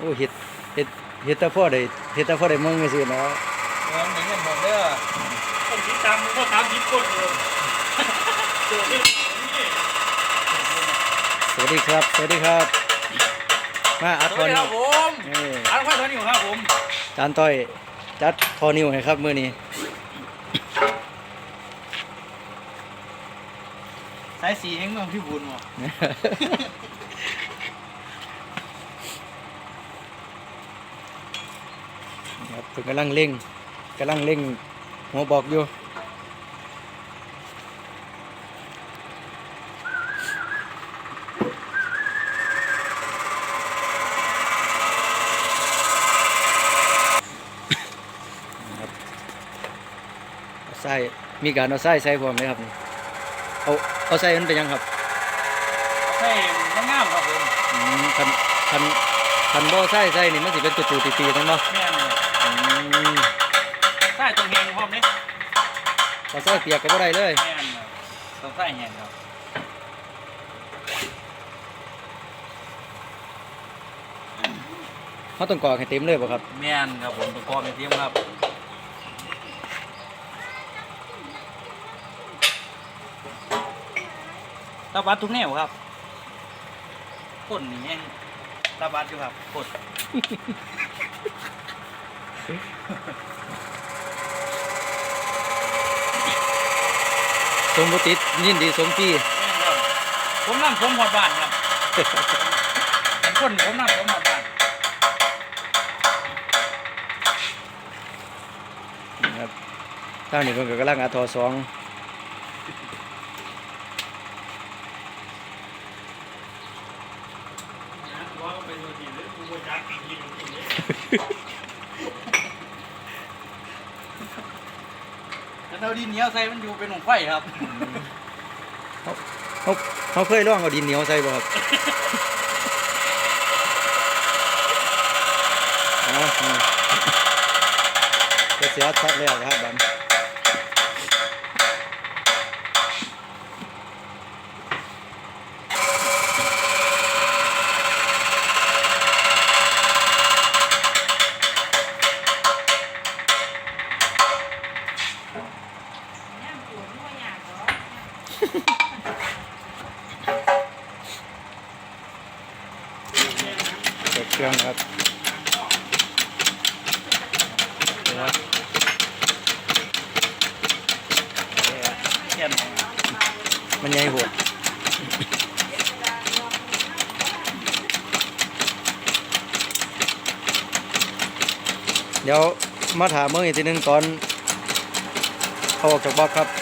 โอ้เฮ็ดเฮ็ดเฮ็ดแต่พ่อได้เฮ็ดแต่พ่อได้มึงซื่อๆเนาะเงินเงินหมดเด้อคนที่ตามมันก็ตามยิบคนเลยเจอเรื่องนี้สวัสดีครับ สวัสดีครับ มาอัดสทวัอสดีนิควรับผมนี่อันควายตัวนี้ครับผมจานต้อยจัดทอนิวให้ครับมื้อนี้สายสีแห่งเมืองพิบู ลบ่ครับเพิ่นกำลังเร่งกำลังเร่งหัวบอกอยู่ครับเอาไส้มีการเอาไส้ใส่พร้อมไหมครับนี่เอาเอาไส้มันเป็นยังครับให้มันงามครับผมอืมคันคันคันบ่ไส้ไส้นี่มันสิเป็นตุ่ๆตีๆทั้งเนาะแม่นเลยอื มใต้ตรงแหงพร้อมนี่เอาไส้เปียกก็บ่ได้เลย แม่นเลยต้องใต้แหงครับเขาต้องกรอกให้เต็มเลยบ่ครับ แม่นครับผมตัวกรองในทีมครับตาบัดทุกแนวครับคนนี่แห้งตาบัดอยู่ครับกด สมบ่ติดยินดีสมฟรีแม่นครับผมนั่งผมหอดบ้านครับเป็นคนผมนั่งผมหอดบ้านครับทางนี้เพิ่นก็กำลังอาทอสองว่าก็เป็นตัวทีหรือกูจักกินกินกินเลย แล้ว เอาดินเหนียวใส่มันอยู่เป็นหงไฟครับเขาเขาเขาเคยล่องเอาดินเหนียวใส่บ่ครับอ๋อนี่ก็เสียชัดแล้วครับบัน เปิดเครื่องครับเดี๋ยวเขียมันใหญ่โหดเดี๋ยวมาถามเมื่ออีกทีหนึงตอนเอาออกจากบล็อกครับ